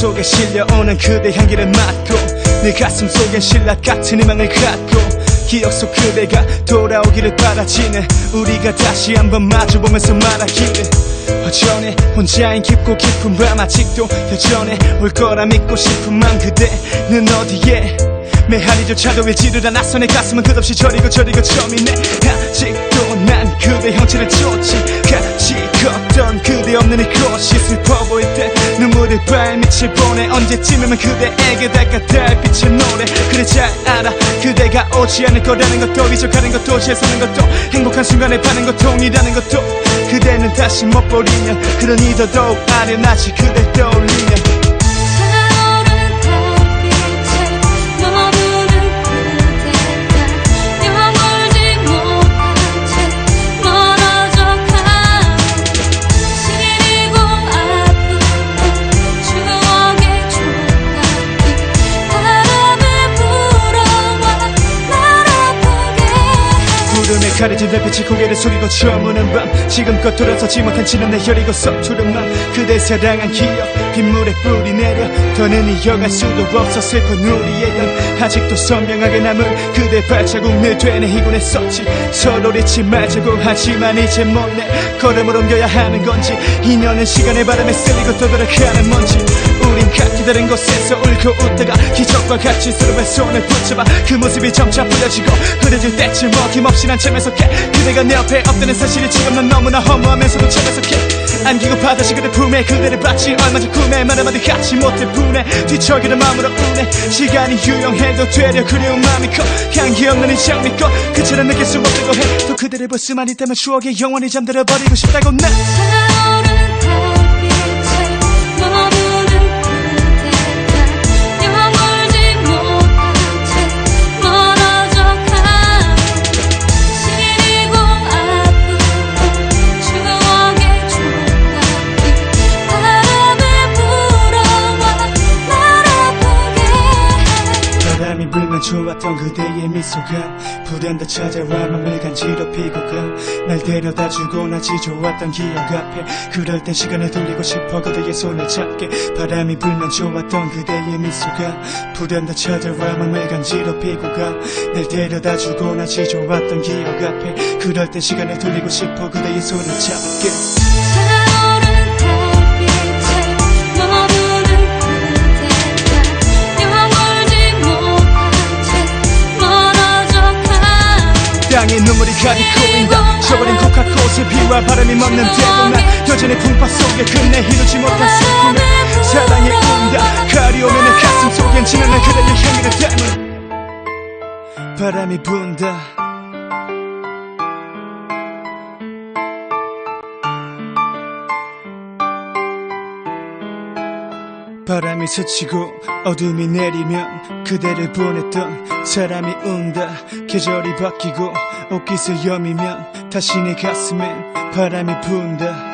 속에 실려오는 그대 향기를 맡고 내 가슴 속엔 신라 같은 희망을 갖고 기억 속 그대가 돌아오기를 바라지는 우리가 다시 한번 마주보면서 말하기를 어전에 혼자인 깊고 깊은 밤 아직도 여전해 올 거라 믿고 싶은 맘 그대는 어디에? 메아리조차도 외지르다 낯선 내 가슴은 끝없이 저리고 저리고 처음이네 아직도 난 그대 형체를 쫓지 같이 걷던 그대 없는 때 발밑을 보내 언제쯤이면 그대에게 닿을까 달빛의 노래. 그래 잘 알아 그대가 오지 않을 거라는 것도 잊어가는 것도 재서는 것도 행복한 순간에 파는 고통이라는 것도 그대는 다시 못 보리면 그러니 더더욱 아련하지 그대 떠올리면 가려진 달빛이 고개를 숙이고 저무는 밤. 지금껏 돌아서지 못한 지난 내 혈이고 서투른 맘 그대 사랑한 기억 빗물에 뿌리 내려. 더는 이어갈 수도 없어 슬픈 우리의 연 아직도 선명하게 남은 그대 발자국 늘 되뇌이곤 했었지 서로 잊지 말자고 하지만 이제 못내 걸음을 옮겨야 하는 건지 인연은 시간의 바람에 쓸리고 떠돌아가는 먼지. 우린 각기 다른 곳에서 울고 웃다가 기적과 같이 서로의 손을 붙잡아 그 모습이 점차 뿌려지고 흐려질 때쯤 어김없이 난 참여석해. 그대가 내 옆에 없다는 사실이 지금 난 너무나 허무하면서도 참여석해 안 기고 받아시 그대 품에 그대를 받지 얼마 전 꿈에 말 한마디 갖지 못해 분해. 뒤척이는 마음으로 운해 시간이 유용해도 되려 그리운 마음이 커. 향기 없는 이 장미꽃 그처럼 느낄 수 없다고 해또 그대를 볼 수만 있다면 추억에 영원히 잠들어 버리고 싶다고 난 좋았던 그대의 미소가 불현듯 찾아와 맘을 간지럽히고 가날 데려다주고 나 지 좋았던 기억 앞에 그럴 땐 시간을 돌리고 싶어 그대의 손을 잡게 바람이 불면 좋았던 그대의 미소가 불현듯 찾아와 맘을 간지럽히고 가날 데려다주고 나 지 좋았던 기억 앞에 그럴 땐 시간을 돌리고 싶어 그대의 손을 잡게 가득 고인다 져버린 코카꽃의 비와 바람이 먹는데도 난 여전히 풍파 속에 끝내 이루지 못한 슬픔에 사랑에 운다. 가려오면 내 가슴 속엔 지나는 그대의 향기를 담은 바람이 분다 바람이 스치고 어둠이 내리면 그대를 보냈던 사람이 운다. 계절이 바뀌고 옷깃을 여미면 다시 내 가슴엔 바람이 분다